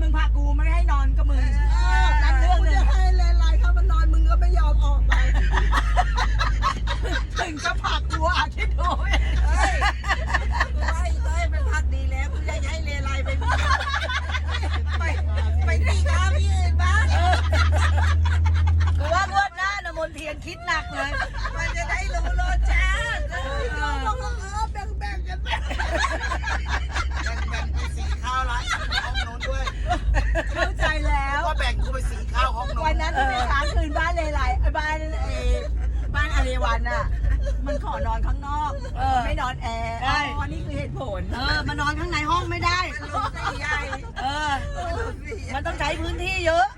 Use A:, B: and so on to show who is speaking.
A: มึงพากูไม่ให้นอนก็มึงนั่นเรื่องนึงใ
B: ห้เล
C: นไลน์เข้ามันนอนมึงก็ไม่ยอมออกไป
A: ถึงจะผักตัวอาทิตย์โดยเฮ้
D: ยกูว่ไอ้ต้ยมันพักดีแล้วกูจะให้เลนไลน์ไปมึงไปไปที่ค้าพี่อื่นบ้าง
B: กูว่างวดหน้านมนเทียนคิดหนักเลย
D: มันจะได้รู้
A: อารีวันอะ มันขอนอนข้างนอก
B: เออ ไม่
A: นอนแอร์ใช่ อ๋อนี่คือเหตุผลเอ
B: อมานอนข้างในห้องไม่ได้
D: ใหญ่
B: เออ
D: มันต้องใช้พื้น
B: ที่เยอะไม่รู้นี่